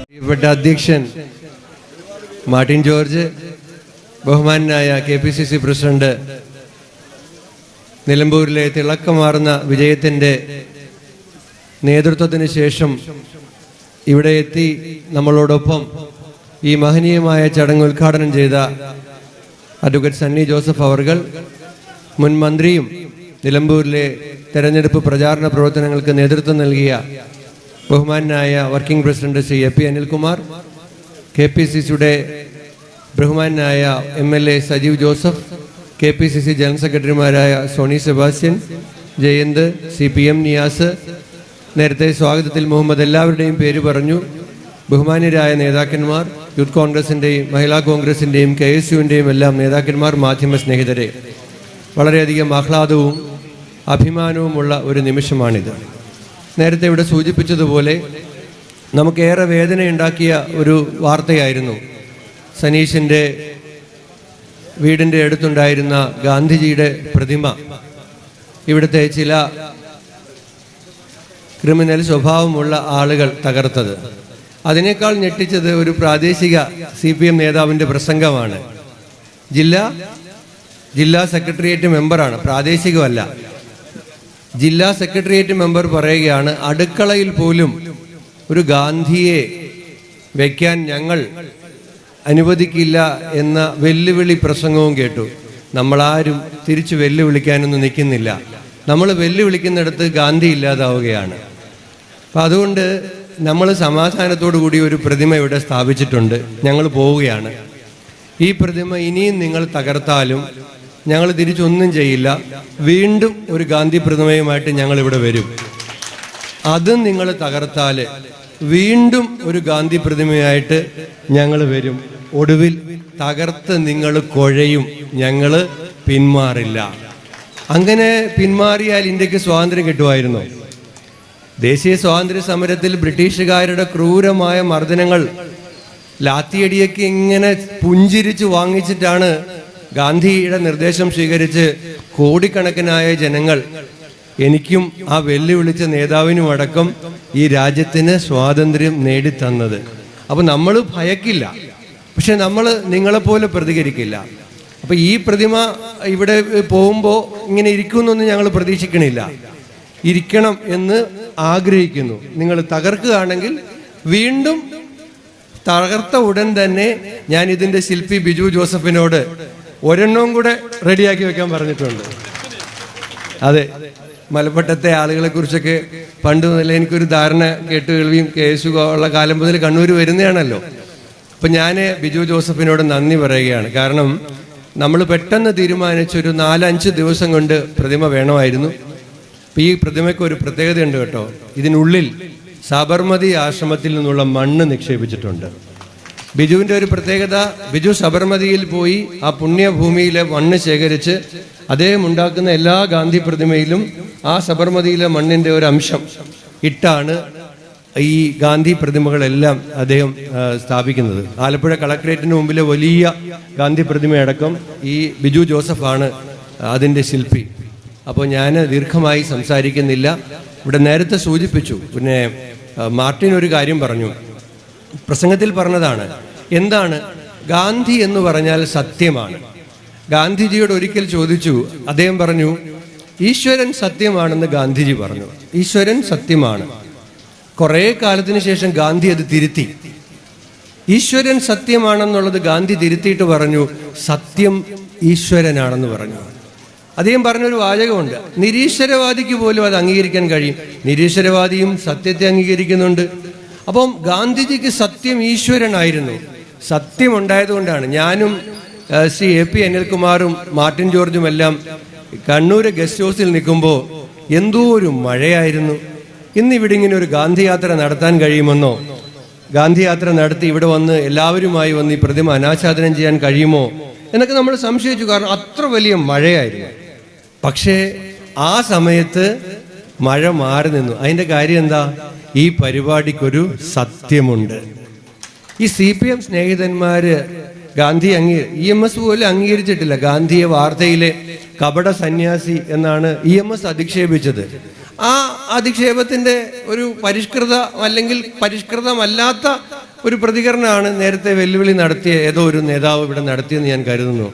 പ്രിയപ്പെട്ട അധ്യക്ഷൻ മാർട്ടിൻ ജോർജ് ബഹുമാനായ K P C C president നിലമ്പൂരിലെ തിളക്കമാർന്ന വിജയത്തിന്റെ നേതൃത്വത്തിന് ശേഷം ഇവിടെ എത്തി നമ്മളോടൊപ്പം ഈ മഹനീയമായ ചടങ്ങ് ഉദ്ഘാടനം ചെയ്ത അഡ്വക്കേറ്റ് സണ്ണി ജോസഫ് അവർകൾ മുൻ മന്ത്രിയും നിലമ്പൂരിലെ തെരഞ്ഞെടുപ്പ് പ്രചാരണ പ്രവർത്തനങ്ങൾക്ക് നേതൃത്വം നൽകിയ ബഹുമാനായ working president Shri A P Anilkumar K P C സിയുടെ ബഹുമാനായ M L A Sajeev Joseph K P C C general സെക്രട്ടറിമാരായ Sony Sebastian Jayanth C P M Niyas നേരത്തെ സ്വാഗതത്തിൽ മുഹമ്മദ് എല്ലാവരുടെയും പേര് പറഞ്ഞു. ബഹുമാന്യരായ നേതാക്കന്മാർ യൂത്ത് കോൺഗ്രസിന്റെയും മഹിളാ കോൺഗ്രസിന്റെയും കെ എസ് യുവിന്റെയും എല്ലാം നേതാക്കന്മാർ മാധ്യമ സ്നേഹിതരെ. വളരെയധികം ആഹ്ലാദവും അഭിമാനവുമുള്ള ഒരു നിമിഷമാണിത്. നേരത്തെ ഇവിടെ സൂചിപ്പിച്ചതുപോലെ നമുക്കേറെ വേദനയുണ്ടാക്കിയ ഒരു വാർത്തയായിരുന്നു. സനീഷിന്റെ വീടിന്റെ അടുത്തുണ്ടായിരുന്ന ഗാന്ധിജിയുടെ പ്രതിമ. ഇവിടുത്തെ ചില ക്രിമിനൽ സ്വഭാവമുള്ള ആളുകൾ തകർത്തത്. അതിനേക്കാൾ ഞെട്ടിച്ചത് ഒരു പ്രാദേശിക സി പി എം നേതാവിന്റെ പ്രസംഗമാണ്. ജില്ലാ ജില്ലാ സെക്രട്ടേറിയറ്റ് മെമ്പറാണ് പ്രാദേശികമല്ല. ജില്ലാ സെക്രട്ടേറിയറ്റ് മെമ്പർ പറയുകയാണ് അടുക്കളയിൽ പോലും ഒരു ഗാന്ധിയെ വയ്ക്കാൻ ഞങ്ങൾ അനുവദിക്കില്ല എന്ന വെല്ലുവിളി പ്രസംഗവും കേട്ടു. നമ്മളാരും തിരിച്ചു വെല്ലുവിളിക്കാനൊന്നും നിൽക്കുന്നില്ല. നമ്മൾ വെല്ലുവിളിക്കുന്നിടത്ത് ഗാന്ധി ഇല്ലാതാവുകയാണ്. അപ്പം അതുകൊണ്ട് നമ്മൾ സമാധാനത്തോടു കൂടി ഒരു പ്രതിമ ഇവിടെ സ്ഥാപിച്ചിട്ടുണ്ട്. ഞങ്ങൾ പോവുകയാണ്. ഈ പ്രതിമ ഇനിയും നിങ്ങൾ തകർത്താലും ഞങ്ങൾ തിരിച്ചൊന്നും ചെയ്യില്ല. വീണ്ടും ഒരു ഗാന്ധി പ്രതിമയുമായിട്ട് ഞങ്ങൾ ഇവിടെ വരും. അതും നിങ്ങൾ തകർത്താൽ വീണ്ടും ഒരു ഗാന്ധി പ്രതിമയായിട്ട് ഞങ്ങൾ വരും. ഒടുവിൽ തകർത്ത് നിങ്ങൾ കൊഴയും. ഞങ്ങൾ പിന്മാറില്ല. അങ്ങനെ പിന്മാറിയാൽ ഇന്ത്യയ്ക്ക് സ്വാതന്ത്ര്യം കിട്ടുമായിരുന്നു? ദേശീയ സ്വാതന്ത്ര്യ സമരത്തിൽ ബ്രിട്ടീഷുകാരുടെ ക്രൂരമായ മർദ്ദനങ്ങൾ ലാത്തിയടിയൊക്കെ ഇങ്ങനെ പുഞ്ചിരിച്ച് വാങ്ങിച്ചിട്ടാണ് ഗാന്ധിയുടെ നിർദ്ദേശം സ്വീകരിച്ച് കോടിക്കണക്കിനായ ജനങ്ങൾ എനിക്കും ആ വെല്ലുവിളിച്ച നേതാവിനും അടക്കം ഈ രാജ്യത്തിന് സ്വാതന്ത്ര്യം നേടിത്തന്നത്. അപ്പൊ നമ്മൾ ഭയക്കില്ല. പക്ഷെ നമ്മൾ നിങ്ങളെപ്പോലെ പ്രതികരിക്കില്ല. അപ്പൊ ഈ പ്രതിമ ഇവിടെ പോകുമ്പോൾ ഇങ്ങനെ ഇരിക്കുമെന്നൊന്നും ഞങ്ങൾ പ്രതീക്ഷിക്കണില്ല. ഇരിക്കണം എന്ന് ആഗ്രഹിക്കുന്നു. നിങ്ങൾ തകർക്കുകയാണെങ്കിൽ വീണ്ടും തകർത്ത ഉടൻ തന്നെ ഞാൻ ഇതിന്റെ ശില്പി ബിജു ജോസഫിനോട് ഒരെണ്ണവും കൂടെ റെഡിയാക്കി വെക്കാൻ പറഞ്ഞിട്ടുണ്ട്. അതെ മലപ്പട്ടത്തെ ആളുകളെ കുറിച്ചൊക്കെ പണ്ട് മുതലേ എനിക്കൊരു ധാരണ കേട്ട് കേൾവിയും കേസു ഉള്ള കാലം മുതൽ കണ്ണൂർ വരുന്നതാണല്ലോ. അപ്പൊ ഞാൻ ബിജു ജോസഫിനോട് നന്ദി പറയുകയാണ്. കാരണം നമ്മൾ പെട്ടെന്ന് തീരുമാനിച്ചൊരു നാലഞ്ച് ദിവസം കൊണ്ട് പ്രതിമ വേണമായിരുന്നു. അപ്പൊ ഈ പ്രതിമയ്ക്ക് ഒരു പ്രത്യേകതയുണ്ട് കേട്ടോ. ഇതിനുള്ളിൽ സബർമതി ആശ്രമത്തിൽ നിന്നുള്ള മണ്ണ് നിക്ഷേപിച്ചിട്ടുണ്ട്. ബിജുവിന്റെ ഒരു പ്രത്യേകത ബിജു സബർമതിയിൽ പോയി ആ പുണ്യഭൂമിയിലെ മണ്ണ് ശേഖരിച്ച് അദ്ദേഹം ഉണ്ടാക്കുന്ന എല്ലാ ഗാന്ധി പ്രതിമയിലും ആ സബർമതിയിലെ മണ്ണിന്റെ ഒരു അംശം ഇട്ടാണ് ഈ ഗാന്ധി പ്രതിമകളെല്ലാം അദ്ദേഹം സ്ഥാപിക്കുന്നത്. ആലപ്പുഴ കളക്ടറേറ്റിന് മുമ്പിലെ വലിയ ഗാന്ധി പ്രതിമയടക്കം ഈ ബിജു ജോസഫാണ് അതിന്റെ ശില്പി. അപ്പോൾ ഞാൻ ദീർഘമായി സംസാരിക്കുന്നില്ല. ഇവിടെ നേരത്തെ സൂചിപ്പിച്ചു പിന്നെ മാർട്ടിൻ ഒരു കാര്യം പറഞ്ഞു. പ്രസംഗത്തിൽ പറഞ്ഞതാണ് എന്താണ് ഗാന്ധി എന്ന് പറഞ്ഞാൽ സത്യമാണ്. ഗാന്ധിജിയോട് ഒരിക്കൽ ചോദിച്ചു അദ്ദേഹം പറഞ്ഞു ഈശ്വരൻ സത്യമാണെന്ന് ഗാന്ധിജി പറഞ്ഞു. ഈശ്വരൻ സത്യമാണ്. കുറേ കാലത്തിന് ശേഷം ഗാന്ധി അത് തിരുത്തി. ഈശ്വരൻ സത്യമാണെന്നുള്ളത് ഗാന്ധി തിരുത്തിയിട്ട് പറഞ്ഞു സത്യം ഈശ്വരനാണെന്ന് പറഞ്ഞു. അദ്ദേഹം പറഞ്ഞൊരു വാചകമുണ്ട്. നിരീശ്വരവാദിക്ക് പോലും അത് അംഗീകരിക്കാൻ കഴിയും. നിരീശ്വരവാദിയും സത്യത്തെ അംഗീകരിക്കുന്നുണ്ട്. അപ്പം ഗാന്ധിജിക്ക് സത്യം ഈശ്വരനായിരുന്നു. സത്യം ഉണ്ടായതുകൊണ്ടാണ് ഞാനും ശ്രീ എ പി അനിൽകുമാറും മാർട്ടിൻ ജോർജും എല്ലാം കണ്ണൂര് ഗസ്റ്റ് ഹൗസിൽ നിൽക്കുമ്പോൾ എന്തോ ഒരു മഴയായിരുന്നു. ഇന്ന് ഇവിടെ ഇങ്ങനെ ഒരു ഗാന്ധിയാത്ര നടത്താൻ കഴിയുമെന്നോ ഗാന്ധിയാത്ര നടത്തി ഇവിടെ വന്ന് എല്ലാവരുമായി വന്ന് ഈ പ്രതിമ അനാച്ഛാദനം ചെയ്യാൻ കഴിയുമോ എന്നൊക്കെ നമ്മൾ സംശയിച്ചു. കാരണം അത്ര വലിയ മഴയായിരുന്നു. പക്ഷേ ആ സമയത്ത് മഴ മാറി നിന്നു. അതിന്റെ കാര്യം എന്താ? ഈ പരിപാടിക്കൊരു സത്യമുണ്ട്. ഈ സി പി എം സ്നേഹിതന്മാര് ഗാന്ധി അംഗീ ഇ എം എസ് പോലും അംഗീകരിച്ചിട്ടില്ല. ഗാന്ധിയെ വാർത്തയിലെ കപട സന്യാസി എന്നാണ് ഇ എം എസ് അധിക്ഷേപിച്ചത്. ആ അധിക്ഷേപത്തിന്റെ ഒരു പരിഷ്കൃത അല്ലെങ്കിൽ പരിഷ്കൃതമല്ലാത്ത ഒരു പ്രതികരണമാണ് നേരത്തെ വെല്ലുവിളി നടത്തിയ ഏതോ ഒരു നേതാവ് ഇവിടെ നടത്തിയെന്ന് ഞാൻ കരുതുന്നു.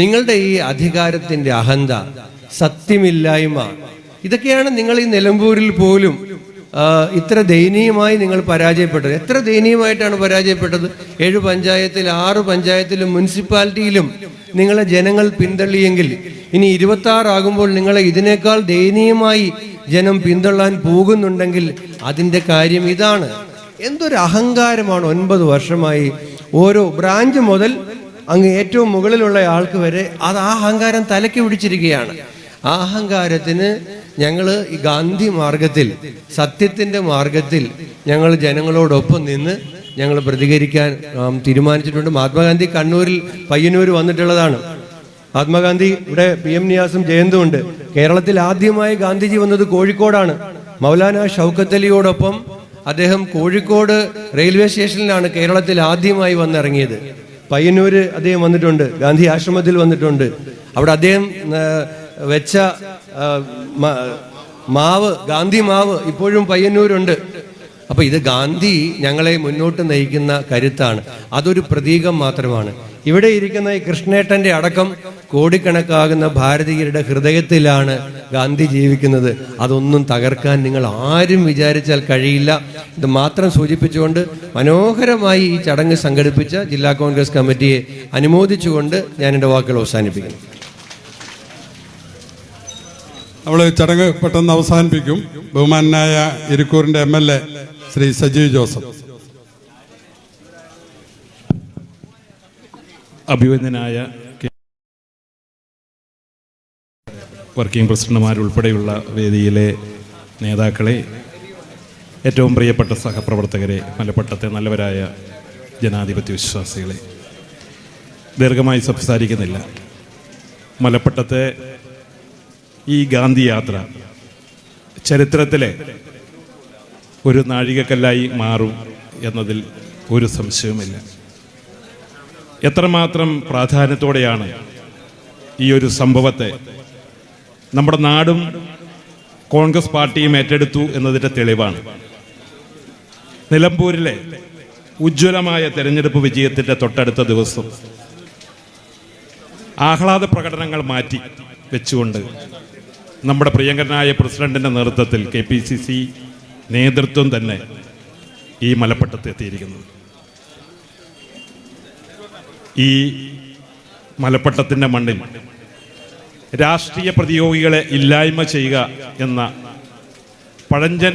നിങ്ങളുടെ ഈ അധികാരത്തിന്റെ അഹന്ത സത്യമില്ലായ്മ ഇതൊക്കെയാണ് നിങ്ങൾ ഈ നിലമ്പൂരിൽ പോലും ഇത്ര ദയനീയമായി നിങ്ങൾ പരാജയപ്പെട്ടത്. എത്ര ദയനീയമായിട്ടാണ് പരാജയപ്പെട്ടത്? ഏഴ് പഞ്ചായത്തിൽ ആറ് പഞ്ചായത്തിലും മുനിസിപ്പാലിറ്റിയിലും നിങ്ങളെ ജനങ്ങൾ പിന്തള്ളിയെങ്കിൽ ഇനി ഇരുപത്തി ആറാകുമ്പോൾ നിങ്ങളെ ഇതിനേക്കാൾ ദയനീയമായി ജനം പിന്തള്ളാൻ പോകുന്നുണ്ടെങ്കിൽ അതിന്റെ കാര്യം ഇതാണ്. എന്തൊരു അഹങ്കാരമാണ് ഒൻപത് വർഷമായി ഓരോ ബ്രാഞ്ച് മുതൽ അങ്ങ് ഏറ്റവും മുകളിലുള്ള ആൾക്ക് വരെ അത് ആ അഹങ്കാരം തലയ്ക്ക് പിടിച്ചിരിക്കുകയാണ്. ആ അഹങ്കാരത്തിന് ഞങ്ങൾ ഈ ഗാന്ധി മാർഗത്തിൽ സത്യത്തിന്റെ മാർഗത്തിൽ ഞങ്ങൾ ജനങ്ങളോടൊപ്പം നിന്ന് ഞങ്ങൾ പ്രതികരിക്കാൻ തീരുമാനിച്ചിട്ടുണ്ട്. മഹാത്മാഗാന്ധി കണ്ണൂരിൽ പയ്യന്നൂർ വന്നിട്ടുള്ളതാണ്. മഹാത്മാഗാന്ധി ഇവിടെ പി എം നിയാസും ജയന്തുമുണ്ട് കേരളത്തിൽ ആദ്യമായി ഗാന്ധിജി വന്നത് കോഴിക്കോടാണ്. മൗലാന ഷൗക്കത്തലിയോടൊപ്പം അദ്ദേഹം കോഴിക്കോട് റെയിൽവേ സ്റ്റേഷനിലാണ് കേരളത്തിൽ ആദ്യമായി വന്നിറങ്ങിയത്. പയ്യന്നൂര് അദ്ദേഹം വന്നിട്ടുണ്ട്. ഗാന്ധി ആശ്രമത്തിൽ വന്നിട്ടുണ്ട്. അവിടെ അദ്ദേഹം വെച്ച മാവ് ഗാന്ധി മാവ് ഇപ്പോഴും പയ്യന്നൂരുണ്ട്. അപ്പൊ ഇത് ഗാന്ധി ഞങ്ങളെ മുന്നോട്ട് നയിക്കുന്ന കരുത്താണ്. അതൊരു പ്രതീകം മാത്രമാണ്. ഇവിടെ ഇരിക്കുന്ന ഈ കൃഷ്ണേട്ടന്റെ അടക്കം കോടിക്കണക്കാകുന്ന ഭാരതീയരുടെ ഹൃദയത്തിലാണ് ഗാന്ധി ജീവിക്കുന്നത്. അതൊന്നും തകർക്കാൻ നിങ്ങൾ ആരും വിചാരിച്ചാൽ കഴിയില്ല. ഇത് മാത്രം സൂചിപ്പിച്ചുകൊണ്ട് മനോഹരമായി ഈ ചടങ്ങ് സംഘടിപ്പിച്ച ജില്ലാ കോൺഗ്രസ് കമ്മിറ്റിയെ അനുമോദിച്ചുകൊണ്ട് ഞാൻ എന്റെ വാക്കുകൾ അവസാനിപ്പിക്കുന്നു. നമ്മൾ ചടങ്ങ് പെട്ടെന്ന് അവസാനിപ്പിക്കും. ബഹുമാനായ ഇരിക്കൂറിന്റെ M L A Shri Sajeev Joseph. അഭിവന്ദനായ working പ്രസിഡന്റുമാരുൾപ്പെടെയുള്ള വേദിയിലെ നേതാക്കളെ ഏറ്റവും പ്രിയപ്പെട്ട സഹപ്രവർത്തകരെ മലപ്പട്ടത്തെ നല്ലവരായ ജനാധിപത്യ വിശ്വാസികളെ. ദീർഘമായി സംസാരിക്കുന്നില്ല. മലപ്പട്ടത്തെ ഈ ഗാന്ധി യാത്ര ചരിത്രത്തിലെ ഒരു നാഴികക്കല്ലായി മാറും എന്നതിൽ ഒരു സംശയവുമില്ല. എത്രമാത്രം പ്രാധാന്യത്തോടെയാണ് ഈ ഒരു സംഭവത്തെ നമ്മുടെ നാടും കോൺഗ്രസ് പാർട്ടിയും ഏറ്റെടുത്തു എന്നതിന്റെ തെളിവാണ്. നിലമ്പൂരിലെ ഉജ്ജ്വലമായ തെരഞ്ഞെടുപ്പ് വിജയത്തിന്റെ തൊട്ടടുത്ത ദിവസം ആഹ്ലാദ പ്രകടനങ്ങൾ മാറ്റി വെച്ചുകൊണ്ട് നമ്മുടെ പ്രിയങ്കരനായ പ്രസിഡന്റിന്റെ നേതൃത്വത്തിൽ കെ പി സി സി നേതൃത്വം തന്നെ ഈ മലപ്പട്ടത്ത് എത്തിയിരിക്കുന്നത് ഈ മലപ്പട്ടത്തിന്റെ മണ്ണിൽ രാഷ്ട്രീയ പ്രതിയോഗികളെ ഇല്ലായ്മ ചെയ്യുക എന്ന പഴഞ്ചൻ